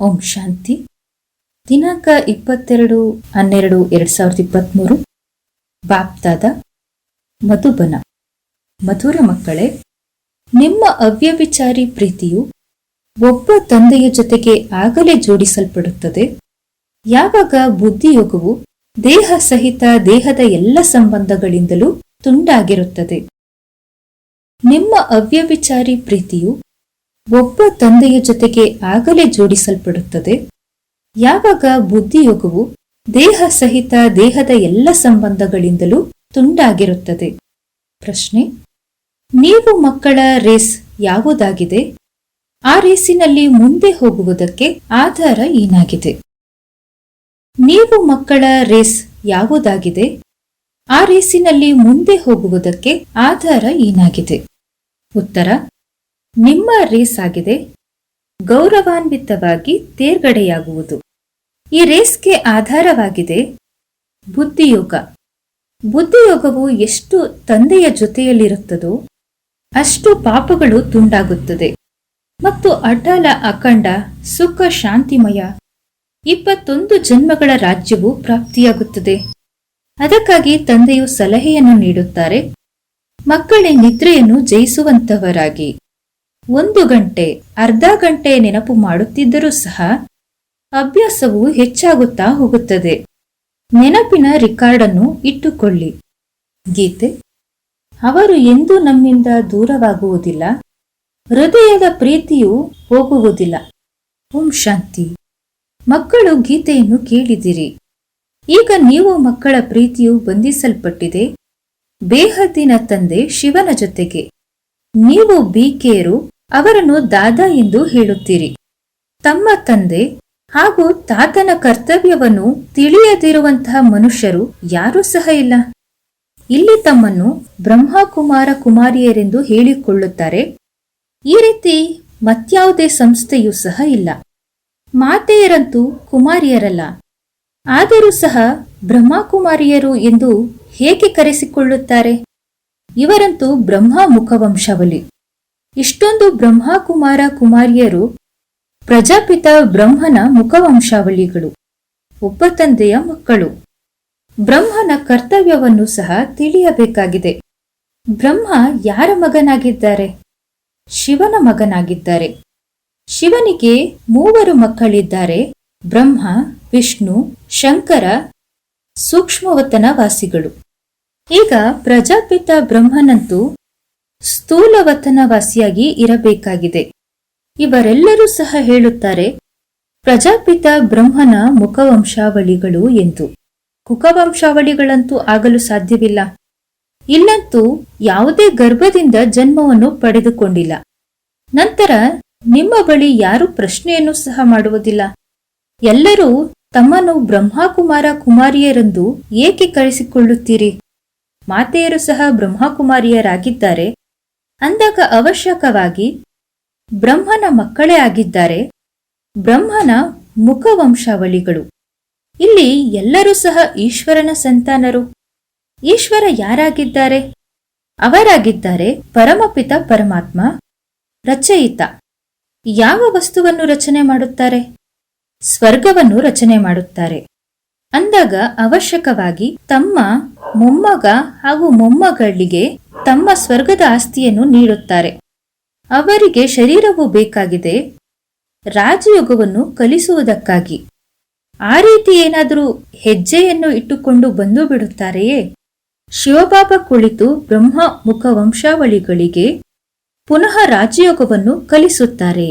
ಓಂ ಶಾಂತಿ. ದಿನಾಂಕ ಇಪ್ಪತ್ತೆರಡು, ಹನ್ನೆರಡು, ಎರಡ್ ಸಾವಿರದ ಇಪ್ಪತ್ತ್ಮೂರು ಬಾಪ್ತಾದ ಮಧುಬನ. ಮಧುರ ಮಕ್ಕಳೇ, ನಿಮ್ಮ ಅವ್ಯವಿಚಾರಿ ಪ್ರೀತಿಯು ಒಬ್ಬ ತಂದೆಯ ಜೊತೆಗೆ ಆಗಲೇ ಜೋಡಿಸಲ್ಪಡುತ್ತದೆ. ಯಾವಾಗ ಬುದ್ಧಿಯೋಗವು ದೇಹ ಸಹಿತ ದೇಹದ ಎಲ್ಲ ಸಂಬಂಧಗಳಿಂದಲೂ ತುಂಡಾಗಿರುತ್ತದೆ. ನಿಮ್ಮ ಅವ್ಯವಿಚಾರಿ ಪ್ರೀತಿಯು ಒಬ್ಬ ತಂದೆಯ ಜೊತೆಗೆ ಆಗಲೇ ಜೋಡಿಸಲ್ಪಡುತ್ತದೆ. ಯಾವಾಗ ಬುದ್ಧಿಯೋಗವು ದೇಹ ಸಹಿತ ದೇಹದ ಎಲ್ಲ ಸಂಬಂಧಗಳಿಂದಲೂ ತುಂಡಾಗಿರುತ್ತದೆ. ಪ್ರಶ್ನೆ, ನೀವು ಮಕ್ಕಳ ರೇಸ್ ಯಾವುದಾಗಿದೆ? ಆ ರೇಸಿನಲ್ಲಿ ಮುಂದೆ ಹೋಗುವುದಕ್ಕೆ ಆಧಾರ ಏನಾಗಿದೆ? ನೀವು ಮಕ್ಕಳ ರೇಸ್ ಯಾವುದಾಗಿದೆ? ಆ ರೇಸಿನಲ್ಲಿ ಮುಂದೆ ಹೋಗುವುದಕ್ಕೆ ಆಧಾರ ಏನಾಗಿದೆ? ಉತ್ತರ ನಿಮ್ಮ ರೇಸ್ ಆಗಿದೆ. ಗೌರವಾನ್ವಿತವಾಗಿ ತೇರ್ಗಡೆಯಾಗುವುದು. ಈ ರೇಸ್ಗೆ ಆಧಾರವಾಗಿದೆ ಬುದ್ಧಿಯೋಗ. ಬುದ್ಧಿಯೋಗವು ಎಷ್ಟು ತಂದೆಯ ಜೊತೆಯಲ್ಲಿರುತ್ತದೋ ಅಷ್ಟು ಪಾಪಗಳು ತುಂಡಾಗುತ್ತದೆ. ಮತ್ತು ಅಟಲ ಅಖಂಡ ಸುಖ ಶಾಂತಿಮಯ ಇಪ್ಪತ್ತೊಂದು ಜನ್ಮಗಳ ರಾಜ್ಯವು ಪ್ರಾಪ್ತಿಯಾಗುತ್ತದೆ. ಅದಕ್ಕಾಗಿ ತಂದೆಯು ಸಲಹೆಯನ್ನು ನೀಡುತ್ತಾರೆ. ಮಕ್ಕಳೇ ನಿದ್ರೆಯನ್ನು ಜಯಿಸುವಂತವರಾಗಿ. ಒಂದು ಗಂಟೆ, ಅರ್ಧ ಗಂಟೆ ನೆನಪು ಮಾಡುತ್ತಿದ್ದರೂ ಸಹ ಅಭ್ಯಾಸವು ಹೆಚ್ಚಾಗುತ್ತಾ ಹೋಗುತ್ತದೆ. ನೆನಪಿನ ರಿಕಾರ್ಡನ್ನು ಇಟ್ಟುಕೊಳ್ಳಿ. ಗೀತೆ, ಅವರು ಎಂದೂ ನಮ್ಮಿಂದ ದೂರವಾಗುವುದಿಲ್ಲ. ಹೃದಯದ ಪ್ರೀತಿಯು ಹೋಗುವುದಿಲ್ಲ. ಓಂ ಶಾಂತಿ. ಮಕ್ಕಳು ಗೀತೆಯನ್ನು ಕೇಳಿದಿರಿ. ಈಗ ನೀವು ಮಕ್ಕಳ ಪ್ರೀತಿಯು ಬಂಧಿಸಲ್ಪಟ್ಟಿದೆ. ಬೇಹದ್ದಿನ ತಂದೆ ಶಿವನ ಜೊತೆಗೆ. ನೀವು ಬೀಕೆಯರು ಅವರನ್ನು ದಾದಾ ಎಂದು ಹೇಳುತ್ತೀರಿ. ತಮ್ಮ ತಂದೆ ಹಾಗೂ ತಾತನ ಕರ್ತವ್ಯವನ್ನು ತಿಳಿಯದಿರುವಂತಹ ಮನುಷ್ಯರು ಯಾರೂ ಸಹ ಇಲ್ಲ. ಇಲ್ಲಿ ತಮ್ಮನ್ನು ಬ್ರಹ್ಮಕುಮಾರ ಕುಮಾರಿಯರೆಂದು ಹೇಳಿಕೊಳ್ಳುತ್ತಾರೆ. ಈ ರೀತಿ ಮತ್ಯಾವುದೇ ಸಂಸ್ಥೆಯೂ ಸಹ ಇಲ್ಲ. ಮಾತೆಯರಂತೂ ಕುಮಾರಿಯರಲ್ಲ. ಆದರೂ ಸಹ ಬ್ರಹ್ಮಕುಮಾರಿಯರು ಎಂದು ಹೇಗೆ ಕರೆಸಿಕೊಳ್ಳುತ್ತಾರೆ? ಇವರಂತೂ ಬ್ರಹ್ಮ ಮುಖವಂಶವಲಿ ಇಷ್ಟೊಂದು ಬ್ರಹ್ಮಕುಮಾರ ಕುಮಾರಿಯರು ಪ್ರಜಾಪಿತ ಬ್ರಹ್ಮನ ಮುಖವಂಶಾವಳಿಗಳು, ಒಬ್ಬ ತಂದೆಯ ಮಕ್ಕಳು. ಬ್ರಹ್ಮನ ಕರ್ತವ್ಯವನ್ನು ಸಹ ತಿಳಿಯಬೇಕಾಗಿದೆ. ಬ್ರಹ್ಮ ಯಾರ ಮಗನಾಗಿದ್ದಾರೆ? ಶಿವನ ಮಗನಾಗಿದ್ದಾರೆ. ಶಿವನಿಗೆ ಮೂವರು ಮಕ್ಕಳಿದ್ದಾರೆ, ಬ್ರಹ್ಮ, ವಿಷ್ಣು, ಶಂಕರ ಸೂಕ್ಷ್ಮವತನ ವಾಸಿಗಳು ಈಗ ಪ್ರಜಾಪಿತ ಬ್ರಹ್ಮನಂತೂ ಸ್ಥೂಲವತನ ವಾಸಿಯಾಗಿ ಇರಬೇಕಾಗಿದೆ. ಇವರೆಲ್ಲರೂ ಸಹ ಹೇಳುತ್ತಾರೆ, ಪ್ರಜಾಪಿತ ಬ್ರಹ್ಮನ ಮುಖವಂಶಾವಳಿಗಳು ಎಂದು. ಕುಖವಂಶಾವಳಿಗಳಂತೂ ಆಗಲು ಸಾಧ್ಯವಿಲ್ಲ. ಇಲ್ಲಂತೂ ಯಾವುದೇ ಗರ್ಭದಿಂದ ಜನ್ಮವನ್ನು ಪಡೆದುಕೊಂಡಿಲ್ಲ. ನಂತರ ನಿಮ್ಮ ಬಳಿ ಯಾರು ಪ್ರಶ್ನೆಯನ್ನು ಸಹ ಮಾಡುವುದಿಲ್ಲ. ಎಲ್ಲರೂ ತಮ್ಮನ್ನು ಬ್ರಹ್ಮಕುಮಾರ ಕುಮಾರಿಯರೆಂದು ಏಕೆ ಕರೆಸಿಕೊಳ್ಳುತ್ತೀರಿ? ಮಾತೆಯರು ಸಹ ಬ್ರಹ್ಮಕುಮಾರಿಯರಾಗಿದ್ದಾರೆ. ಅಂದಾಗ ಅವಶ್ಯಕವಾಗಿ ಬ್ರಹ್ಮನ ಮಕ್ಕಳೇ ಆಗಿದ್ದಾರೆ. ಬ್ರಹ್ಮನ ಮುಖವಂಶಾವಳಿಗಳು. ಇಲ್ಲಿ ಎಲ್ಲರೂ ಸಹ ಈಶ್ವರನ ಸಂತಾನರು. ಈಶ್ವರ ಯಾರಾಗಿದ್ದಾರೆ? ಅವರಾಗಿದ್ದಾರೆ ಪರಮಪಿತ ಪರಮಾತ್ಮ ರಚಯಿತ. ಯಾವ ವಸ್ತುವನ್ನು ರಚನೆ ಮಾಡುತ್ತಾರೆ? ಸ್ವರ್ಗವನ್ನು ರಚನೆ ಮಾಡುತ್ತಾರೆ. ಅಂದಾಗ ಅವಶ್ಯಕವಾಗಿ ತಮ್ಮ ಮೊಮ್ಮಗ ಹಾಗೂ ಮೊಮ್ಮಗಳಿಗೆ ತಮ್ಮ ಸ್ವರ್ಗದ ಆಸ್ತಿಯನ್ನು ನೀಡುತ್ತಾರೆ. ಅವರಿಗೆ ಶರೀರವು ಬೇಕಾಗಿದೆ. ರಾಜಯೋಗವನ್ನು ಕಲಿಸುವುದಕ್ಕಾಗಿ. ಆ ರೀತಿ ಏನಾದರೂ ಹೆಜ್ಜೆಯನ್ನು ಇಟ್ಟುಕೊಂಡು ಬಂದು ಬಿಡುತ್ತಾರೆಯೇ? ಶಿವಬಾಬಾ ಕುಳಿತು ಬ್ರಹ್ಮ ಮುಖ ವಂಶಾವಳಿಗಳಿಗೆ ಪುನಃ ರಾಜಯೋಗವನ್ನು ಕಲಿಸುತ್ತಾರೆ.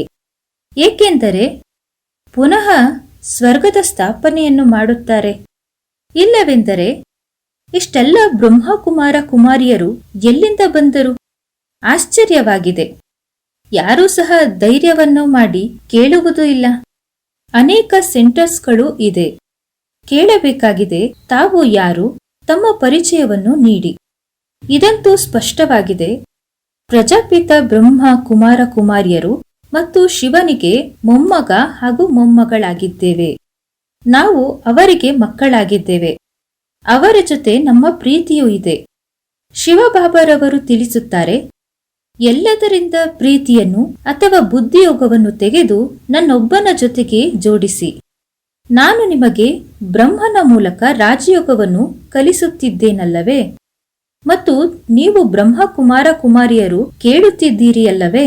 ಏಕೆಂದರೆ ಪುನಃ ಸ್ವರ್ಗದ ಸ್ಥಾಪನೆಯನ್ನು ಮಾಡುತ್ತಾರೆ. ಇಲ್ಲವೆಂದರೆ, ಇಷ್ಟೆಲ್ಲ ಬ್ರಹ್ಮಕುಮಾರ ಕುಮಾರಿಯರು ಎಲ್ಲಿಂದ ಬಂದರು? ಆಶ್ಚರ್ಯವಾಗಿದೆ. ಯಾರೂ ಸಹ ಧೈರ್ಯವನ್ನು ಮಾಡಿ ಕೇಳುವುದೂ ಇಲ್ಲ. ಅನೇಕ ಸೆಂಟರ್ಸ್ಗಳು ಇದೆ. ಕೇಳಬೇಕಾಗಿದೆ ತಾವು ಯಾರು? ತಮ್ಮ ಪರಿಚಯವನ್ನು ನೀಡಿ. ಇದಂತೂ ಸ್ಪಷ್ಟವಾಗಿದೆ. ಪ್ರಜಾಪಿತ ಬ್ರಹ್ಮ ಕುಮಾರ ಕುಮಾರಿಯರು ಮತ್ತು ಶಿವನಿಗೆ ಮೊಮ್ಮಗ ಹಾಗೂ ಮೊಮ್ಮಗಳಾಗಿದ್ದೇವೆ. ನಾವು ಅವರಿಗೆ ಮಕ್ಕಳಾಗಿದ್ದೇವೆ. ಅವರ ಜೊತೆ ನಮ್ಮ ಪ್ರೀತಿಯೂ ಇದೆ. ಶಿವಬಾಬರವರು ತಿಳಿಸುತ್ತಾರೆ, ಎಲ್ಲದರಿಂದ ಪ್ರೀತಿಯನ್ನು ಅಥವಾ ಬುದ್ಧಿಯೋಗವನ್ನು ತೆಗೆದು ನನ್ನೊಬ್ಬನ ಜೊತೆಗೆ ಜೋಡಿಸಿ. ನಾನು ನಿಮಗೆ ಬ್ರಹ್ಮನ ಮೂಲಕ ರಾಜಯೋಗವನ್ನು ಕಲಿಸುತ್ತಿದ್ದೇನಲ್ಲವೇ? ಮತ್ತು ನೀವು ಬ್ರಹ್ಮಕುಮಾರ ಕುಮಾರಿಯರು ಕೇಳುತ್ತಿದ್ದೀರಿಯಲ್ಲವೇ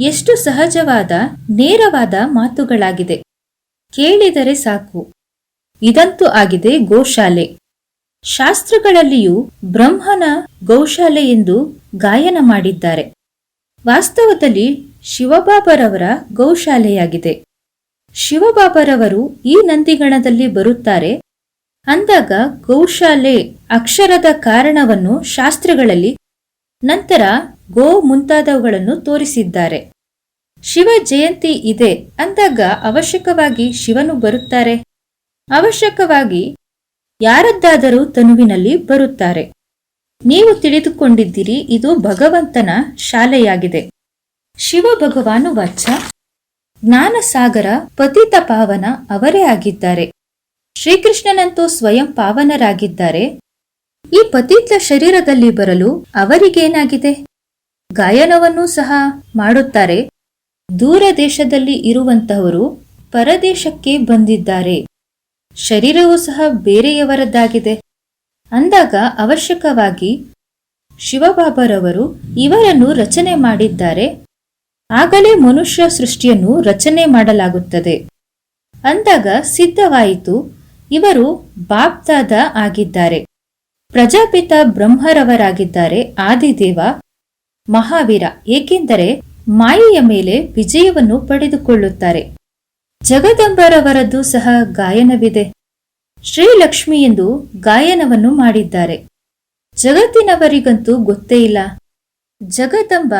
ಎಷ್ಟು ಸಹಜವಾದ, ನೇರವಾದ ಮಾತುಗಳಾಗಿದೆ. ಕೇಳಿದರೆ ಸಾಕು. ಇದಂತೂ ಆಗಿದೆ ಗೋಶಾಲೆ. ಶಾಸ್ತ್ರಗಳಲ್ಲಿಯೂ ಬ್ರಹ್ಮನ ಗೋಶಾಲೆ ಎಂದು ಗಾಯನ ಮಾಡಿದ್ದಾರೆ. ವಾಸ್ತವದಲ್ಲಿ ಶಿವಬಾಬರವರ ಗೋಶಾಲೆಯಾಗಿದೆ. ಶಿವಬಾಬರವರು ಈ ನಂದಿಗಣದಲ್ಲಿ ಬರುತ್ತಾರೆ. ಅಂದಾಗ ಗೋಶಾಲೆ ಅಕ್ಷರದ ಕಾರಣವನ್ನು ಶಾಸ್ತ್ರಗಳಲ್ಲಿ ನಂತರ ಗೋ ಮುಂತಾದವುಗಳನ್ನು ತೋರಿಸಿದ್ದಾರೆ. ಶಿವ ಜಯಂತಿ ಇದೆ ಅಂದಾಗ ಅವಶ್ಯಕವಾಗಿ ಶಿವನು ಬರುತ್ತಾರೆ. ಅವಶ್ಯಕವಾಗಿ ಯಾರದ್ದಾದರೂ ತನುವಿನಲ್ಲಿ ಬರುತ್ತಾರೆ. ನೀವು ತಿಳಿದುಕೊಂಡಿದ್ದೀರಿ, ಇದು ಭಗವಂತನ ಶಾಲೆಯಾಗಿದೆ. ಶಿವ ಭಗವಾನು ವಾಚ ಜ್ಞಾನಸಾಗರ, ಪತಿತ ಪಾವನ ಅವರೇ ಆಗಿದ್ದಾರೆ. ಶ್ರೀಕೃಷ್ಣನಂತೂ ಸ್ವಯಂ ಪಾವನರಾಗಿದ್ದಾರೆ. ಈ ಪತಿತ್ಲ ಶರೀರದಲ್ಲಿ ಬರಲು ಅವರಿಗೇನಾಗಿದೆ? ಗಾಯನವನ್ನೂ ಸಹ ಮಾಡುತ್ತಾರೆ. ದೂರ ದೇಶದಲ್ಲಿ ಇರುವಂತಹವರು ಪರದೇಶಕ್ಕೆ ಬಂದಿದ್ದಾರೆ. ಶರೀರವೂ ಸಹ ಬೇರೆಯವರದ್ದಾಗಿದೆ. ಅಂದಾಗ ಅವಶ್ಯಕವಾಗಿ ಶಿವಬಾಬರವರು ಇವರನ್ನು ರಚನೆ ಮಾಡಿದ್ದಾರೆ. ಆಗಲೇ ಮನುಷ್ಯ ಸೃಷ್ಟಿಯನ್ನು ರಚನೆ ಮಾಡಲಾಗುತ್ತದೆ. ಅಂದಾಗ ಸಿದ್ಧವಾಯಿತು. ಇವರು ಬಾಪ್ದಾದ ಆಗಿದ್ದಾರೆ. ಪ್ರಜಾಪಿತ ಬ್ರಹ್ಮರವರಾಗಿದ್ದಾರೆ ಆದಿದೇವ ಮಹಾವೀರ, ಏಕೆಂದರೆ ಮಾಯೆಯ ಮೇಲೆ ವಿಜಯವನ್ನು ಪಡೆದುಕೊಳ್ಳುತ್ತಾರೆ. ಜಗದಂಬರವರದ್ದು ಸಹ ಗಾಯನವಿದೆ. ಶ್ರೀಲಕ್ಷ್ಮಿ ಎಂದು ಗಾಯನವನ್ನು ಮಾಡಿದ್ದಾರೆ. ಜಗತ್ತಿನವರಿಗಂತೂ ಗೊತ್ತೇ ಇಲ್ಲ. ಜಗದಂಬ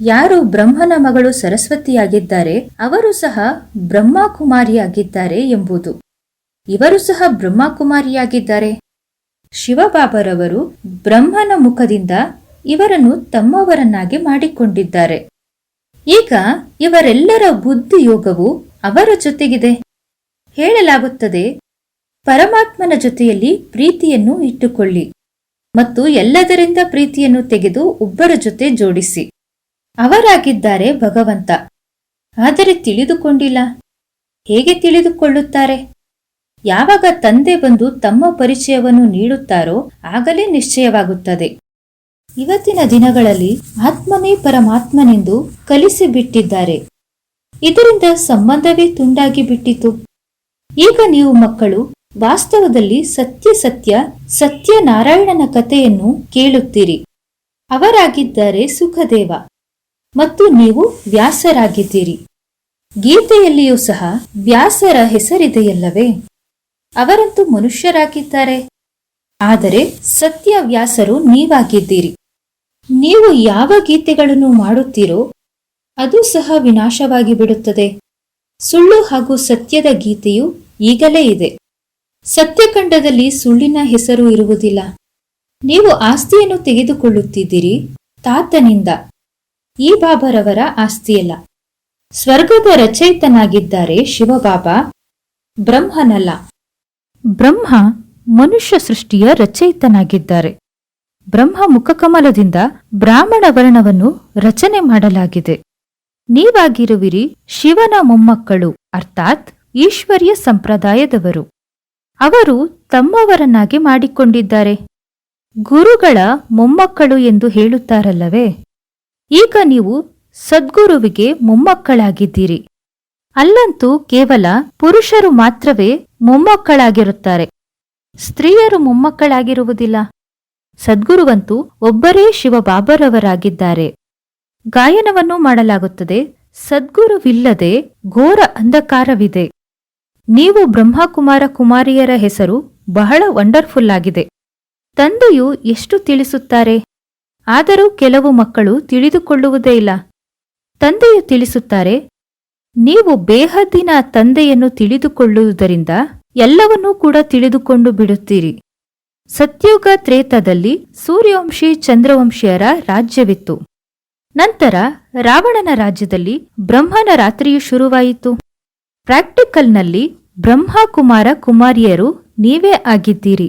ಯಾರು ಬ್ರಹ್ಮನ ಮಗಳು ಸರಸ್ವತಿಯಾಗಿದ್ದಾರೆ, ಅವರು ಸಹ ಬ್ರಹ್ಮಕುಮಾರಿಯಾಗಿದ್ದಾರೆ ಎಂಬುದು. ಇವರು ಸಹ ಬ್ರಹ್ಮಕುಮಾರಿಯಾಗಿದ್ದಾರೆ. ಶಿವಬಾಬರವರು ಬ್ರಹ್ಮನ ಮುಖದಿಂದ ಇವರನ್ನು ತಮ್ಮವರನ್ನಾಗಿ ಮಾಡಿಕೊಂಡಿದ್ದಾರೆ. ಈಗ ಇವರೆಲ್ಲರ ಬುದ್ಧಿ ಯೋಗವು ಅವರ ಜೊತೆಗಿದೆ. ಹೇಳಲಾಗುತ್ತದೆ, ಪರಮಾತ್ಮನ ಜೊತೆಯಲ್ಲಿ ಪ್ರೀತಿಯನ್ನು ಇಟ್ಟುಕೊಳ್ಳಿ ಮತ್ತು ಎಲ್ಲದರಿಂದ ಪ್ರೀತಿಯನ್ನು ತೆಗೆದು ಒಬ್ಬರ ಜೊತೆ ಜೋಡಿಸಿ. ಅವರಾಗಿದ್ದಾರೆ ಭಗವಂತ, ಆದರೆ ತಿಳಿದುಕೊಂಡಿಲ್ಲ. ಹೇಗೆ ತಿಳಿದುಕೊಳ್ಳುತ್ತಾರೆ? ಯಾವಾಗ ತಂದೆ ಬಂದು ತಮ್ಮ ಪರಿಚಯವನ್ನು ನೀಡುತ್ತಾರೋ ಆಗಲೇ ನಿಶ್ಚಯವಾಗುತ್ತದೆ. ಇವತ್ತಿನ ದಿನಗಳಲ್ಲಿ ಆತ್ಮನೇ ಪರಮಾತ್ಮನೆಂದು ಕಲಿಸಿಬಿಟ್ಟಿದ್ದಾರೆ ಇದರಿಂದ ಸಂಬಂಧವೇ ತುಂಡಾಗಿ ಬಿಟ್ಟಿತು. ಈಗ ನೀವು ಮಕ್ಕಳು, ವಾಸ್ತವದಲ್ಲಿ ಸತ್ಯ ಸತ್ಯ ಸತ್ಯನಾರಾಯಣನ ಕಥೆಯನ್ನು ಕೇಳುತ್ತೀರಿ. ಅವರಾಗಿದ್ದಾರೆ ಸುಖದೇವ. ಮತ್ತು ನೀವು ವ್ಯಾಸರಾಗಿದ್ದೀರಿ. ಗೀತೆಯಲ್ಲಿಯೂ ಸಹ ವ್ಯಾಸರ ಹೆಸರಿದೆಯಲ್ಲವೇ? ಅವರಂತೂ ಮನುಷ್ಯರಾಗಿದ್ದಾರೆ. ಆದರೆ ಸತ್ಯ ವ್ಯಾಸರು ನೀವಾಗಿದ್ದೀರಿ. ನೀವು ಯಾವ ಗೀತೆಗಳನ್ನು ಮಾಡುತ್ತೀರೋ ಅದು ಸಹ ವಿನಾಶವಾಗಿ ಬಿಡುತ್ತದೆ ಸುಳ್ಳು ಹಾಗೂ ಸತ್ಯದ ಗೀತೆಯು ಈಗಲೇ ಇದೆ. ಸತ್ಯಖಂಡದಲ್ಲಿ ಸುಳ್ಳಿನ ಹೆಸರು ಇರುವುದಿಲ್ಲ. ನೀವು ಆಸ್ತಿಯನ್ನು ತೆಗೆದುಕೊಳ್ಳುತ್ತಿದ್ದೀರಿ ತಾತನಿಂದ. ಈ ಬಾಬರವರ ಆಸ್ತಿಯಲ್ಲ. ಸ್ವರ್ಗದ ರಚಯಿತನಾಗಿದ್ದಾರೆ ಶಿವಬಾಬಾ ಬ್ರಹ್ಮನಲ್ಲ. ಬ್ರಹ್ಮ ಮನುಷ್ಯ ಸೃಷ್ಟಿಯ ರಚಯಿತನಾಗಿದ್ದಾರೆ. ಬ್ರಹ್ಮ ಮುಖಕಮಲದಿಂದ ಬ್ರಾಹ್ಮಣ ವರ್ಣವನ್ನು ರಚನೆ ಮಾಡಲಾಗಿದೆ. ನೀವಾಗಿರುವಿರಿ ಶಿವನ ಮೊಮ್ಮಕ್ಕಳು, ಅರ್ಥಾತ್ ಈಶ್ವರ್ಯ ಸಂಪ್ರದಾಯದವರು. ಅವರು ತಮ್ಮವರನ್ನಾಗಿ ಮಾಡಿಕೊಂಡಿದ್ದಾರೆ. ಗುರುಗಳ ಮೊಮ್ಮಕ್ಕಳು ಎಂದು ಹೇಳುತ್ತಾರಲ್ಲವೇ? ಈಗ ನೀವು ಸದ್ಗುರುವಿಗೆ ಮೊಮ್ಮಕ್ಕಳಾಗಿದ್ದೀರಿ. ಅಲ್ಲಂತೂ ಕೇವಲ ಪುರುಷರು ಮಾತ್ರವೇ ಮೊಮ್ಮಕ್ಕಳಾಗಿರುತ್ತಾರೆ. ಸ್ತ್ರೀಯರು ಮೊಮ್ಮಕ್ಕಳಾಗಿರುವುದಿಲ್ಲ. ಸದ್ಗುರುವಂತೂ ಒಬ್ಬರೇ ಶಿವಬಾಬರವರಾಗಿದ್ದಾರೆ. ಗಾಯನವನ್ನು ಮಾಡಲಾಗುತ್ತದೆ. ಸದ್ಗುರುವಿಲ್ಲದೆ ಘೋರ ಅಂಧಕಾರವಿದೆ. ನೀವು ಬ್ರಹ್ಮಕುಮಾರ ಕುಮಾರಿಯರ ಹೆಸರು ಬಹಳ ವಂಡರ್ಫುಲ್ ಆಗಿದೆ. ತಂದೆಯು ಎಷ್ಟು ತಿಳಿಸುತ್ತಾರೆ? ಆದರೂ ಕೆಲವು ಮಕ್ಕಳು ತಿಳಿದುಕೊಳ್ಳುವುದೇ ಇಲ್ಲ. ತಂದೆಯು ತಿಳಿಸುತ್ತಾರೆ ನೀವು ಬೇಹದ್ದಿನ ತಂದೆಯನ್ನು ತಿಳಿದುಕೊಳ್ಳುವುದರಿಂದ ಎಲ್ಲವನ್ನೂ ಕೂಡ ತಿಳಿದುಕೊಂಡು ಬಿಡುತ್ತೀರಿ. ಸತ್ಯುಗ ತ್ರೇತದಲ್ಲಿ ಸೂರ್ಯವಂಶಿ ಚಂದ್ರವಂಶಿಯರ ರಾಜ್ಯವಿತ್ತು. ನಂತರ ರಾವಣನ ರಾಜ್ಯದಲ್ಲಿ ಬ್ರಹ್ಮನ ರಾತ್ರಿಯು ಶುರುವಾಯಿತು. ಪ್ರಾಕ್ಟಿಕಲ್ನಲ್ಲಿ ಬ್ರಹ್ಮಕುಮಾರ ಕುಮಾರಿಯರು ನೀವೇ ಆಗಿದ್ದೀರಿ.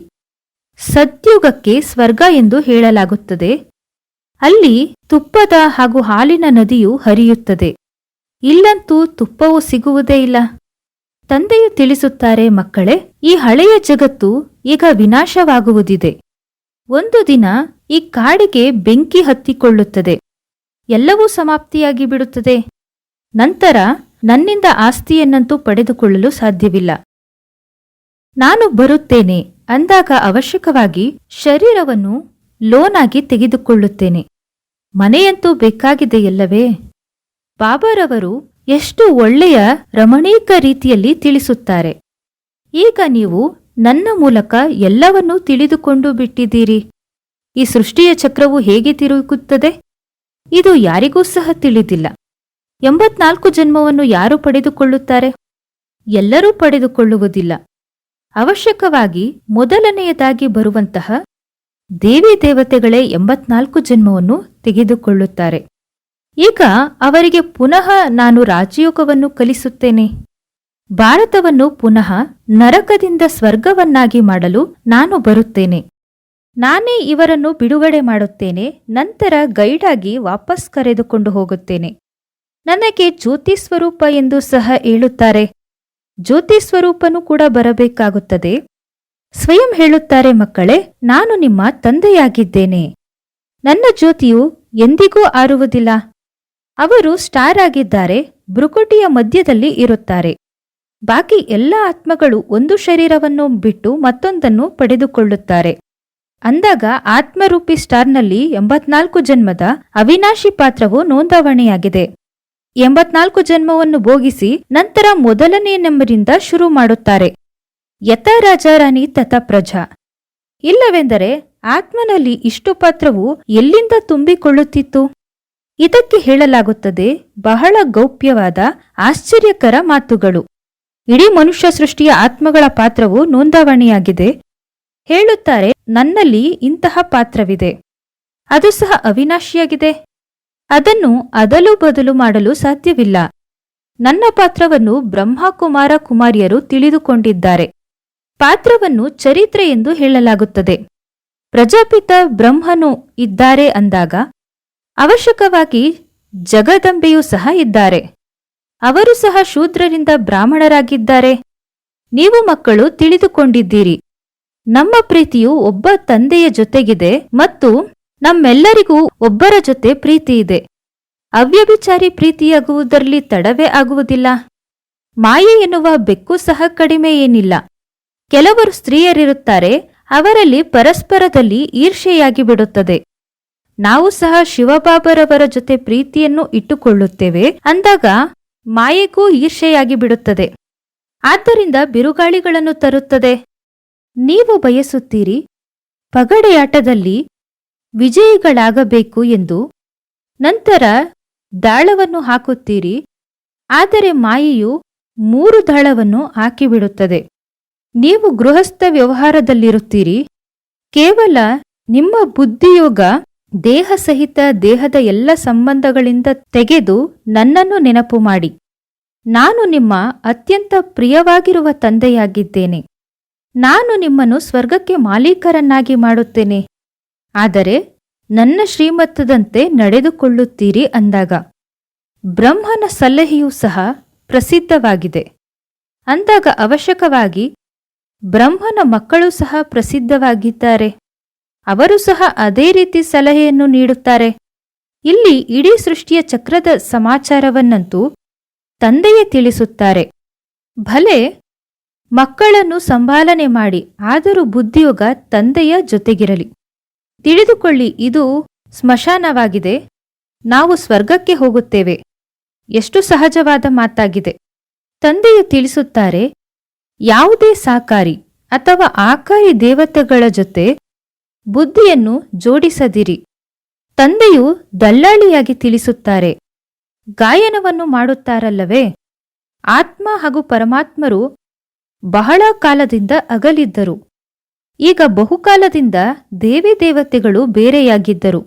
ಸದ್ಯುಗಕ್ಕೆ ಸ್ವರ್ಗ ಎಂದು ಹೇಳಲಾಗುತ್ತದೆ. ಅಲ್ಲಿ ತುಪ್ಪದ ಹಾಗೂ ಹಾಲಿನ ನದಿಯು ಹರಿಯುತ್ತದೆ. ಇಲ್ಲಂತೂ ತುಪ್ಪವು ಸಿಗುವುದೇ ಇಲ್ಲ. ತಂದೆಯು ತಿಳಿಸುತ್ತಾರೆ, ಮಕ್ಕಳೇ, ಈ ಹಳೆಯ ಜಗತ್ತು ಈಗ ವಿನಾಶವಾಗುವುದಿದೆ. ಒಂದು ದಿನ ಈ ಕಾಡಿಗೆ ಬೆಂಕಿ ಹತ್ತಿಕೊಳ್ಳುತ್ತದೆ. ಎಲ್ಲವೂ ಸಮಾಪ್ತಿಯಾಗಿ ಬಿಡುತ್ತದೆ. ನಂತರ ನನ್ನಿಂದ ಆಸ್ತಿಯನ್ನಂತೂ ಪಡೆದುಕೊಳ್ಳಲು ಸಾಧ್ಯವಿಲ್ಲ. ನಾನು ಬರುತ್ತೇನೆ, ಅಂದಾಗ ಅವಶ್ಯಕವಾಗಿ ಶರೀರವನ್ನು ಲೋನಾಗಿ ತೆಗೆದುಕೊಳ್ಳುತ್ತೇನೆ. ಮನೆಯಂತೂ ಬೇಕಾಗಿದೆಯಲ್ಲವೇ? ಬಾಬಾರವರು ಎಷ್ಟು ಒಳ್ಳೆಯ ರಮಣೀಕ ರೀತಿಯಲ್ಲಿ ತಿಳಿಸುತ್ತಾರೆ. ಈಗ ನೀವು ನನ್ನ ಮೂಲಕ ಎಲ್ಲವನ್ನೂ ತಿಳಿದುಕೊಂಡು ಬಿಟ್ಟಿದ್ದೀರಿ. ಈ ಸೃಷ್ಟಿಯ ಚಕ್ರವು ಹೇಗೆ ತಿರುಗುತ್ತದೆ? ಇದು ಯಾರಿಗೂ ಸಹ ತಿಳಿದಿಲ್ಲ. ಎಂಬತ್ನಾಲ್ಕು ಜನ್ಮವನ್ನು ಯಾರು ಪಡೆದುಕೊಳ್ಳುತ್ತಾರೆ? ಎಲ್ಲರೂ ಪಡೆದುಕೊಳ್ಳುವುದಿಲ್ಲ. ಅವಶ್ಯಕವಾಗಿ ಮೊದಲನೆಯದಾಗಿ ಬರುವಂತಹ ದೇವಿ ದೇವತೆಗಳೇ ಎಂಬತ್ನಾಲ್ಕು ಜನ್ಮವನ್ನು ತೆಗೆದುಕೊಳ್ಳುತ್ತಾರೆ. ಈಗ ಅವರಿಗೆ ಪುನಃ ನಾನು ರಾಜಯೋಗವನ್ನು ಕಲಿಸುತ್ತೇನೆ. ಭಾರತವನ್ನು ಪುನಃ ನರಕದಿಂದ ಸ್ವರ್ಗವನ್ನಾಗಿ ಮಾಡಲು ನಾನು ಬರುತ್ತೇನೆ. ನಾನೇ ಇವರನ್ನು ಬಿಡುಗಡೆ ಮಾಡುತ್ತೇನೆ, ನಂತರ ಗೈಡಾಗಿ ವಾಪಸ್ ಕರೆದುಕೊಂಡು ಹೋಗುತ್ತೇನೆ. ನನಗೆ ಜ್ಯೋತಿ ಸ್ವರೂಪ ಎಂದು ಸಹ ಹೇಳುತ್ತಾರೆ. ಜ್ಯೋತಿ ಸ್ವರೂಪನೂ ಕೂಡ ಬರಬೇಕಾಗುತ್ತದೆ. ಸ್ವಯಂ ಹೇಳುತ್ತಾರೆ, ಮಕ್ಕಳೇ, ನಾನು ನಿಮ್ಮ ತಂದೆಯಾಗಿದ್ದೇನೆ. ನನ್ನ ಜ್ಯೋತಿಯು ಎಂದಿಗೂ ಆರುವುದಿಲ್ಲ. ಅವರು ಸ್ಟಾರ್ ಆಗಿದ್ದಾರೆ, ಭ್ರುಕುಟಿಯ ಮಧ್ಯದಲ್ಲಿ ಇರುತ್ತಾರೆ. ಬಾಕಿ ಎಲ್ಲ ಆತ್ಮಗಳು ಒಂದು ಶರೀರವನ್ನು ಬಿಟ್ಟು ಮತ್ತೊಂದನ್ನು ಪಡೆದುಕೊಳ್ಳುತ್ತಾರೆ. ಅಂದಾಗ ಆತ್ಮರೂಪಿ ಸ್ಟಾರ್ನಲ್ಲಿ ಎಂಬತ್ನಾಲ್ಕು ಜನ್ಮದ ಅವಿನಾಶಿ ಪಾತ್ರವು ನೋಂದಾವಣೆಯಾಗಿದೆ. ಎಂಬತ್ನಾಲ್ಕು ಜನ್ಮವನ್ನು ಭೋಗಿಸಿ ನಂತರ ಮೊದಲನೆಯ ನಂಬರಿಂದ ಶುರು ಮಾಡುತ್ತಾರೆ. ಯಥ ರಾಜಾರಾಣಿ ತಥ ಪ್ರಜಾ. ಇಲ್ಲವೆಂದರೆ ಆತ್ಮನಲ್ಲಿ ಇಷ್ಟು ಪಾತ್ರವು ಎಲ್ಲಿಂದ ತುಂಬಿಕೊಳ್ಳುತ್ತಿತ್ತು? ಇದಕ್ಕೆ ಹೇಳಲಾಗುತ್ತದೆ, ಬಹಳ ಗೌಪ್ಯವಾದ, ಆಶ್ಚರ್ಯಕರ ಮಾತುಗಳು. ಇಡೀ ಮನುಷ್ಯ ಸೃಷ್ಟಿಯ ಆತ್ಮಗಳ ಪಾತ್ರವು ನೋಂದಾವಣಿಯಾಗಿದೆ. ಹೇಳುತ್ತಾರೆ, ನನ್ನಲ್ಲಿ ಇಂತಹ ಪಾತ್ರವಿದೆ. ಅದು ಸಹ ಅವಿನಾಶಿಯಾಗಿದೆ. ಅದನ್ನು ಅದಲು ಬದಲು ಮಾಡಲು ಸಾಧ್ಯವಿಲ್ಲ. ನನ್ನ ಪಾತ್ರವನ್ನು ಬ್ರಹ್ಮಕುಮಾರ ಕುಮಾರಿಯರು ತಿಳಿದುಕೊಂಡಿದ್ದಾರೆ. ಪಾತ್ರವನ್ನು ಚರಿತ್ರೆ ಎಂದು ಹೇಳಲಾಗುತ್ತದೆ. ಪ್ರಜಾಪಿತ ಬ್ರಹ್ಮನು ಇದ್ದಾರೆ ಅಂದಾಗ ಅವಶ್ಯಕವಾಗಿ ಜಗದಂಬೆಯೂ ಸಹ ಇದ್ದಾರೆ. ಅವರು ಸಹ ಶೂದ್ರರಿಂದ ಬ್ರಾಹ್ಮಣರಾಗಿದ್ದಾರೆ. ನೀವು ಮಕ್ಕಳು ತಿಳಿದುಕೊಂಡಿದ್ದೀರಿ. ನಮ್ಮ ಪ್ರೀತಿಯು ಒಬ್ಬ ತಂದೆಯ ಜೊತೆಗಿದೆ ಮತ್ತು ನಮ್ಮೆಲ್ಲರಿಗೂ ಒಬ್ಬರ ಜೊತೆ ಪ್ರೀತಿ ಇದೆ. ಅವ್ಯಭಿಚಾರಿ ಪ್ರೀತಿಯಾಗುವುದರಲ್ಲಿ ತಡವೇ ಆಗುವುದಿಲ್ಲ. ಮಾಯೆ ಎನ್ನುವ ಬೆಕ್ಕು ಸಹ ಕಡಿಮೆ ಏನಿಲ್ಲ. ಕೆಲವರು ಸ್ತ್ರೀಯರಿರುತ್ತಾರೆ, ಅವರಲ್ಲಿ ಪರಸ್ಪರದಲ್ಲಿ ಈರ್ಷೆಯಾಗಿ ಬಿಡುತ್ತದೆ. ನಾವು ಸಹ ಶಿವಬಾಬರವರ ಜೊತೆ ಪ್ರೀತಿಯನ್ನು ಇಟ್ಟುಕೊಳ್ಳುತ್ತೇವೆ. ಅಂದಾಗ ಮಾಯೆಗೂ ಈರ್ಷೆಯಾಗಿ ಬಿಡುತ್ತದೆ. ಆದ್ದರಿಂದ ಬಿರುಗಾಳಿಗಳನ್ನು ತರುತ್ತದೆ. ನೀವು ಬಯಸುತ್ತೀರಿ, ಪಗಡೆಯಾಟದಲ್ಲಿ ವಿಜಯಿಗಳಾಗಬೇಕು ಎಂದು ನಂತರ ದಾಳವನ್ನು ಹಾಕುತ್ತೀರಿ. ಆದರೆ ಮಾಯೆಯು ಮೂರು ದಾಳವನ್ನು ಹಾಕಿಬಿಡುತ್ತದೆ. ನೀವು ಗೃಹಸ್ಥ ವ್ಯವಹಾರದಲ್ಲಿರುತ್ತೀರಿ. ಕೇವಲ ನಿಮ್ಮ ಬುದ್ಧಿಯೋಗ ದೇಹ ಸಹಿತ ದೇಹದ ಎಲ್ಲ ಸಂಬಂಧಗಳಿಂದ ತೆಗೆದು ನನ್ನನ್ನು ನೆನಪು ಮಾಡಿ. ನಾನು ನಿಮ್ಮ ಅತ್ಯಂತ ಪ್ರಿಯವಾಗಿರುವ ತಂದೆಯಾಗಿದ್ದೇನೆ. ನಾನು ನಿಮ್ಮನ್ನು ಸ್ವರ್ಗಕ್ಕೆ ಮಾಲೀಕರನ್ನಾಗಿ ಮಾಡುತ್ತೇನೆ. ಆದರೆ ನನ್ನ ಶ್ರೀಮತ್ತದಂತೆ ನಡೆದುಕೊಳ್ಳುತ್ತೀರಿ ಅಂದಾಗ. ಬ್ರಹ್ಮನ ಸಲಹೆಯೂ ಸಹ ಪ್ರಸಿದ್ಧವಾಗಿದೆ. ಅಂದಾಗ ಅವಶ್ಯಕವಾಗಿ ಬ್ರಹ್ಮನ ಮಕ್ಕಳು ಸಹ ಪ್ರಸಿದ್ಧವಾಗಿದ್ದಾರೆ. ಅವರು ಸಹ ಅದೇ ರೀತಿ ಸಲಹೆಯನ್ನು ನೀಡುತ್ತಾರೆ. ಇಲ್ಲಿ ಇಡೀ ಸೃಷ್ಟಿಯ ಚಕ್ರದ ಸಮಾಚಾರವನ್ನಂತೂ ತಂದೆಯೇ ತಿಳಿಸುತ್ತಾರೆ. ಭಲೆ, ಮಕ್ಕಳನ್ನು ಸಂಭಾಲನೆ ಮಾಡಿ, ಆದರೂ ಬುದ್ಧಿಯೋಗ ತಂದೆಯ ಜೊತೆಗಿರಲಿ. ತಿಳಿದುಕೊಳ್ಳಿ, ಇದು ಸ್ಮಶಾನವಾಗಿದೆ, ನಾವು ಸ್ವರ್ಗಕ್ಕೆ ಹೋಗುತ್ತೇವೆ. ಎಷ್ಟು ಸಹಜವಾದ ಮಾತಾಗಿದೆ. ತಂದೆಯು ತಿಳಿಸುತ್ತಾರೆ, ಯಾವುದೇ ಸಾಕಾರಿ ಅಥವಾ ಆಕಾರಿ ದೇವತೆಗಳ ಜೊತೆ ಬುದ್ಧಿಯನ್ನು ಜೋಡಿಸದಿರಿ. ತಂದೆಯು ದಲ್ಲಾಳಿಯಾಗಿ ತಿಳಿಸುತ್ತಾರೆ. ಗಾಯನವನ್ನು ಮಾಡುತ್ತಾರಲ್ಲವೇ? ಆತ್ಮ ಹಾಗೂ ಪರಮಾತ್ಮರು ಬಹಳ ಕಾಲದಿಂದ ಅಗಲಿದ್ದರು. ಈಗ ಬಹುಕಾಲದಿಂದ ದೇವಿ ದೇವತೆಗಳು ಬೇರೆಯಾಗಿದ್ದರು.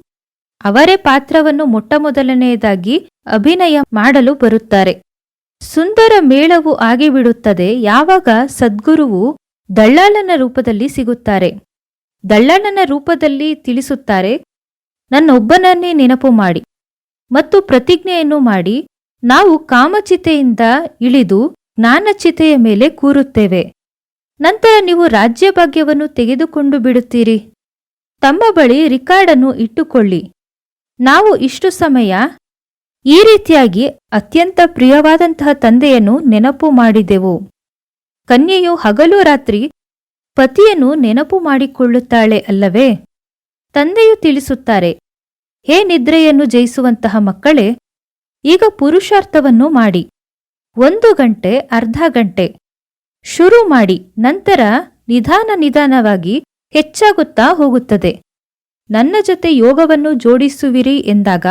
ಅವರೇ ಪಾತ್ರವನ್ನು ಮೊಟ್ಟಮೊದಲನೆಯದಾಗಿ ಅಭಿನಯ ಮಾಡಲು ಬರುತ್ತಾರೆ. ಸುಂದರ ಮೇಳವು ಆಗಿಬಿಡುತ್ತದೆ, ಯಾವಾಗ ಸದ್ಗುರುವು ದಳ್ಳಾಲನ ರೂಪದಲ್ಲಿ ಸಿಗುತ್ತಾರೆ. ದಳ್ಳಾಲನ ರೂಪದಲ್ಲಿ ತಿಳಿಸುತ್ತಾರೆ, ನನ್ನೊಬ್ಬನನ್ನೇ ನೆನಪು ಮಾಡಿ ಮತ್ತು ಪ್ರತಿಜ್ಞೆಯನ್ನು ಮಾಡಿ, ನಾವು ಕಾಮಚಿತೆಯಿಂದ ಇಳಿದು ಜ್ಞಾನಚಿತೆಯ ಮೇಲೆ ಕೂರುತ್ತೇವೆ. ನಂತರ ನೀವು ರಾಜ್ಯ ಭಾಗ್ಯವನ್ನು ತೆಗೆದುಕೊಂಡು ಬಿಡುತ್ತೀರಿ. ತಮ್ಮ ಬಳಿ ರಿಕಾರ್ಡನ್ನು ಇಟ್ಟುಕೊಳ್ಳಿ. ನಾವು ಇಷ್ಟು ಸಮಯ ಈ ರೀತಿಯಾಗಿ ಅತ್ಯಂತ ಪ್ರಿಯವಾದಂತಹ ತಂದೆಯನ್ನು ನೆನಪು ಮಾಡಿದೆವು. ಕನ್ಯೆಯು ಹಗಲು ರಾತ್ರಿ ಪತಿಯನ್ನು ನೆನಪು ಮಾಡಿಕೊಳ್ಳುತ್ತಾಳೆ ಅಲ್ಲವೇ? ತಂದೆಯು ತಿಳಿಸುತ್ತಾರೆ, ಹೇ ನಿದ್ರೆಯನ್ನು ಜಯಿಸುವಂತಹ ಮಕ್ಕಳೇ, ಈಗ ಪುರುಷಾರ್ಥವನ್ನು ಮಾಡಿ. ಒಂದು ಗಂಟೆ, ಅರ್ಧ ಗಂಟೆ. ಶುರು ಮಾಡಿ, ನಂತರ ನಿಧಾನ ನಿಧಾನವಾಗಿ ಹೆಚ್ಚಾಗುತ್ತಾ ಹೋಗುತ್ತದೆ. ನನ್ನ ಜೊತೆ ಯೋಗವನ್ನು ಜೋಡಿಸುವಿರಿ ಎಂದಾಗ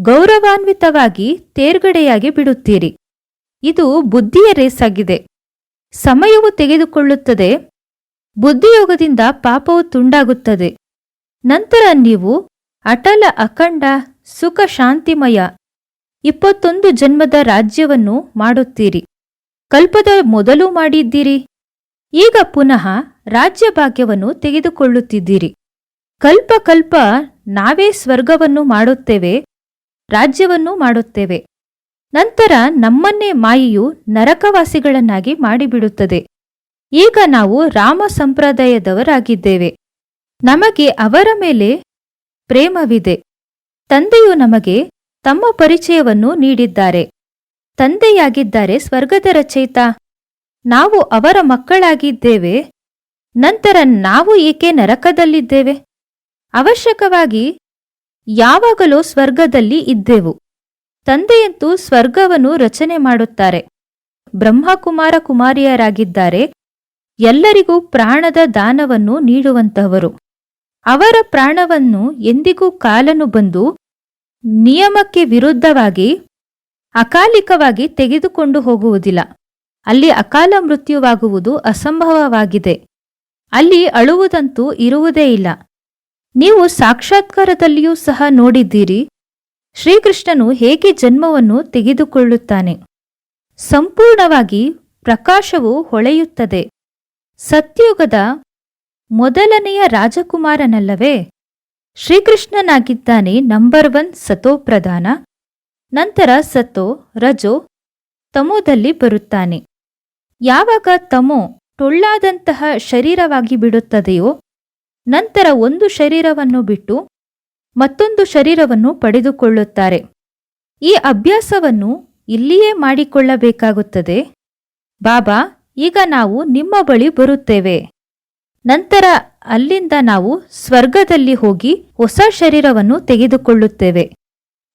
ಗೌರವಾನ್ವಿತವಾಗಿ ತೇರ್ಗಡೆಯಾಗಿ ಬಿಡುತ್ತೀರಿ. ಇದು ಬುದ್ಧಿಯ ರೇಸಾಗಿದೆ. ಸಮಯವು ತೆಗೆದುಕೊಳ್ಳುತ್ತದೆ ಬುದ್ಧಿಯೋಗದಿಂದ ಪಾಪವು ತುಂಡಾಗುತ್ತದೆ. ನಂತರ ನೀವು ಅಟಲ ಅಖಂಡ ಸುಖ ಶಾಂತಿಮಯ ಇಪ್ಪತ್ತೊಂದು ಜನ್ಮದ ರಾಜ್ಯವನ್ನು ಮಾಡುತ್ತೀರಿ. ಕಲ್ಪದ ಮೊದಲು ಮಾಡಿದ್ದೀರಿ. ಈಗ ಪುನಃ ರಾಜ್ಯ ಭಾಗ್ಯವನ್ನು ತೆಗೆದುಕೊಳ್ಳುತ್ತಿದ್ದೀರಿ. ಕಲ್ಪ ಕಲ್ಪ ನಾವೇ ಸ್ವರ್ಗವನ್ನು ಮಾಡುತ್ತೇವೆ, ರಾಜ್ಯವನ್ನು ಮಾಡುತ್ತೇವೆ. ನಂತರ ನಮ್ಮನ್ನೇ ಮಾಯಿಯು ನರಕವಾಸಿಗಳನ್ನಾಗಿ ಮಾಡಿಬಿಡುತ್ತದೆ. ಈಗ ನಾವು ರಾಮ ಸಂಪ್ರದಾಯದವರಾಗಿದ್ದೇವೆ. ನಮಗೆ ಅವರ ಮೇಲೆ ಪ್ರೇಮವಿದೆ. ತಂದೆಯು ನಮಗೆ ತಮ್ಮ ಪರಿಚಯವನ್ನು ನೀಡಿದ್ದಾರೆ. ತಂದೆಯಾಗಿದ್ದಾರೆ ಸ್ವರ್ಗದ ರಚಯಿತ. ನಾವು ಅವರ ಮಕ್ಕಳಾಗಿದ್ದೇವೆ. ನಂತರ ನಾವು ಏಕೆ ನರಕದಲ್ಲಿದ್ದೇವೆ? ಅವಶ್ಯಕವಾಗಿ ಯಾವಾಗಲೂ ಸ್ವರ್ಗದಲ್ಲಿ ಇದ್ದೆವು. ತಂದೆಯಂತೂ ಸ್ವರ್ಗವನ್ನು ರಚನೆ ಮಾಡುತ್ತಾರೆ. ಬ್ರಹ್ಮಕುಮಾರ ಕುಮಾರಿಯರಾಗಿದ್ದಾರೆ. ಎಲ್ಲರಿಗೂ ಪ್ರಾಣದ ದಾನವನ್ನು ನೀಡುವಂತಹವರು. ಅವರ ಪ್ರಾಣವನ್ನು ಎಂದಿಗೂ ಕಾಲನು ಬಂದು ನಿಯಮಕ್ಕೆ ವಿರುದ್ಧವಾಗಿ, ಅಕಾಲಿಕವಾಗಿ ತೆಗೆದುಕೊಂಡು ಹೋಗುವುದಿಲ್ಲ. ಅಲ್ಲಿ ಅಕಾಲ ಮೃತ್ಯುವಾಗುವುದು ಅಸಂಭವವಾಗಿದೆ. ಅಲ್ಲಿ ಅಳುವುದಂತೂ ಇರುವುದೇ ಇಲ್ಲ. ನೀವು ಸಾಕ್ಷಾತ್ಕಾರದಲ್ಲಿಯೂ ಸಹ ನೋಡಿದ್ದೀರಿ, ಶ್ರೀಕೃಷ್ಣನು ಹೇಗೆ ಜನ್ಮವನ್ನು ತೆಗೆದುಕೊಳ್ಳುತ್ತಾನೆ. ಸಂಪೂರ್ಣವಾಗಿ ಪ್ರಕಾಶವು ಹೊಳೆಯುತ್ತದೆ. ಸತ್ಯುಗದ ಮೊದಲನೆಯ ರಾಜಕುಮಾರನಲ್ಲವೇ? ಶ್ರೀಕೃಷ್ಣನಾಗಿದ್ದಾನೆ ನಂಬರ್ ಒನ್ ಸತೋ ಪ್ರಧಾನ. ನಂತರ ಸತೋ, ರಜೋ, ತಮೋದಲ್ಲಿ ಬರುತ್ತಾನೆ. ಯಾವಾಗ ತಮೋ ಟೊಳ್ಳಾದಂತಹ ಶರೀರವಾಗಿ ಬಿಡುತ್ತದೆಯೋ, ನಂತರ ಒಂದು ಶರೀರವನ್ನು ಬಿಟ್ಟು ಮತ್ತೊಂದು ಶರೀರವನ್ನು ಪಡೆದುಕೊಳ್ಳುತ್ತಾರೆ. ಈ ಅಭ್ಯಾಸವನ್ನು ಇಲ್ಲಿಯೇ ಮಾಡಿಕೊಳ್ಳಬೇಕಾಗುತ್ತದೆ. ಬಾಬಾ ಈಗ ನಾವು ನಿಮ್ಮ ಬಳಿ ಬರುತ್ತೇವೆ. ನಂತರ ಅಲ್ಲಿಂದ ನಾವು ಸ್ವರ್ಗದಲ್ಲಿ ಹೋಗಿ ಹೊಸ ಶರೀರವನ್ನು ತೆಗೆದುಕೊಳ್ಳುತ್ತೇವೆ.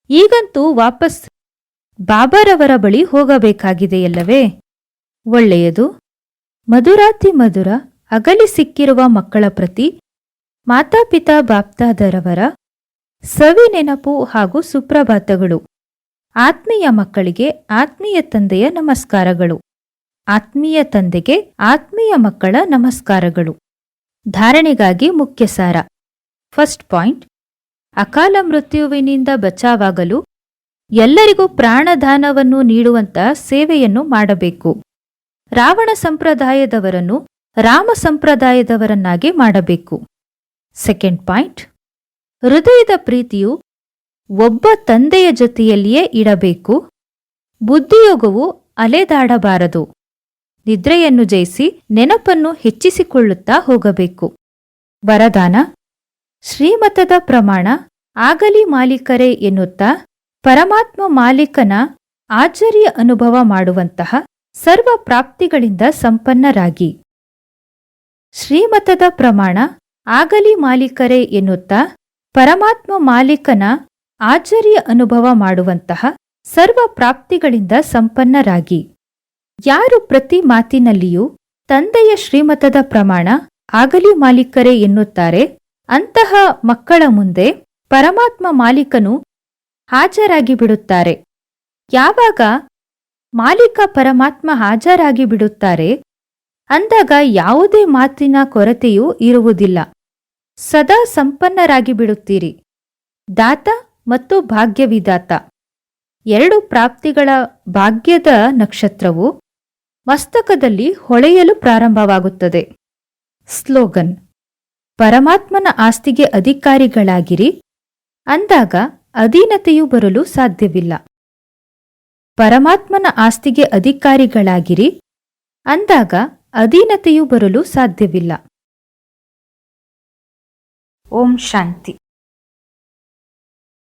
ಈಗಂತೂ ವಾಪಸ್ ಬಾಬರವರ ಬಳಿ ಹೋಗಬೇಕಾಗಿದೆಯಲ್ಲವೇ? ಒಳ್ಳೆಯದು. ಮಧುರಾತಿ ಮಧುರ, ಅಗಲಿ ಸಿಕ್ಕಿರುವ ಮಕ್ಕಳ ಪ್ರತಿ ಮಾತಾಪಿತಾ ಬಾಪ್ತಾದರವರ ಸವಿ ನೆನಪು ಹಾಗೂ ಸುಪ್ರಭಾತಗಳು. ಆತ್ಮೀಯ ಮಕ್ಕಳಿಗೆ ಆತ್ಮೀಯ ತಂದೆಯ ನಮಸ್ಕಾರಗಳು. ಆತ್ಮೀಯ ತಂದೆಗೆ ಆತ್ಮೀಯ ಮಕ್ಕಳ ನಮಸ್ಕಾರಗಳು. ಧಾರಣೆಗಾಗಿ ಮುಖ್ಯ ಸಾರ ಫಸ್ಟ್ ಪಾಯಿಂಟ್. ಅಕಾಲ ಮೃತ್ಯುವಿನಿಂದ ಬಚಾವಾಗಲು ಎಲ್ಲರಿಗೂ ಪ್ರಾಣದಾನವನ್ನು ನೀಡುವಂತ ಸೇವೆಯನ್ನು ಮಾಡಬೇಕು. ರಾವಣ ಸಂಪ್ರದಾಯದವರನ್ನು ರಾಮ ಸಂಪ್ರದಾಯದವರನ್ನಾಗಿ ಮಾಡಬೇಕು. Second point. ಹೃದಯದ ಪ್ರೀತಿಯು ಒಬ್ಬ ತಂದೆಯ ಜೊತೆಯಲ್ಲಿಯೇ ಇಡಬೇಕು. ಬುದ್ಧಿಯೋಗವು ಅಲೆದಾಡಬಾರದು. ನಿದ್ರೆಯನ್ನು ಜಯಿಸಿ ನೆನಪನ್ನು ಹೆಚ್ಚಿಸಿಕೊಳ್ಳುತ್ತಾ ಹೋಗಬೇಕು. ವರದಾನ, ಶ್ರೀಮತದ ಪ್ರಮಾಣ, ಆಗಲಿ ಮಾಲೀಕರೇ ಎನ್ನುತ್ತಾ ಪರಮಾತ್ಮ ಮಾಲೀಕನ ಆಚರಿಯ ಅನುಭವ ಮಾಡುವಂತಹ ಸರ್ವ ಪ್ರಾಪ್ತಿಗಳಿಂದ ಸಂಪನ್ನರಾಗಿ. ಶ್ರೀಮತದ ಪ್ರಮಾಣ, ಆಗಲಿ ಮಾಲೀಕರೇ ಎನ್ನುತ್ತಾ ಪರಮಾತ್ಮ ಮಾಲೀಕನ ಆಚರಿಯ ಅನುಭವ ಮಾಡುವಂತಹ ಸರ್ವ ಪ್ರಾಪ್ತಿಗಳಿಂದ ಸಂಪನ್ನರಾಗಿ. ಯಾರು ಪ್ರತಿ ಮಾತಿನಲ್ಲಿಯೂ ತಂದೆಯ ಶ್ರೀಮತದ ಪ್ರಮಾಣ ಆಗಲಿ ಮಾಲೀಕರೇ ಎನ್ನುತ್ತಾರೆ, ಅಂತಹ ಮಕ್ಕಳ ಮುಂದೆ ಪರಮಾತ್ಮ ಮಾಲೀಕನು ಹಾಜರಾಗಿ ಬಿಡುತ್ತಾರೆ. ಯಾವಾಗ ಮಾಲೀಕ ಪರಮಾತ್ಮ ಹಾಜರಾಗಿ ಬಿಡುತ್ತಾರೆ, ಅಂದಾಗ ಯಾವುದೇ ಮಾತಿನ ಕೊರತೆಯೂ ಇರುವುದಿಲ್ಲ. ಸದಾ ಸಂಪನ್ನರಾಗಿ ಬಿಡುತ್ತೀರಿ. ದಾತ ಮತ್ತು ಭಾಗ್ಯವಿದಾತ. ಎರಡು ಪ್ರಾಪ್ತಿಗಳ ಭಾಗ್ಯದ ನಕ್ಷತ್ರವು ಮಸ್ತಕದಲ್ಲಿ ಹೊಳೆಯಲು ಪ್ರಾರಂಭವಾಗುತ್ತದೆ. ಸ್ಲೋಗನ್, ಪರಮಾತ್ಮನ ಆಸ್ತಿಗೆ ಅಧಿಕಾರಿಗಳಾಗಿರಿ, ಅಂದಾಗ ಅಧೀನತೆಯು ಬರಲು ಸಾಧ್ಯವಿಲ್ಲ. ಪರಮಾತ್ಮನ ಆಸ್ತಿಗೆ ಅಧಿಕಾರಿಗಳಾಗಿರಿ, ಅಂದಾಗ ಅಧೀನತೆಯು ಬರಲು ಸಾಧ್ಯವಿಲ್ಲ. ಓಂ ಶಾಂತಿ.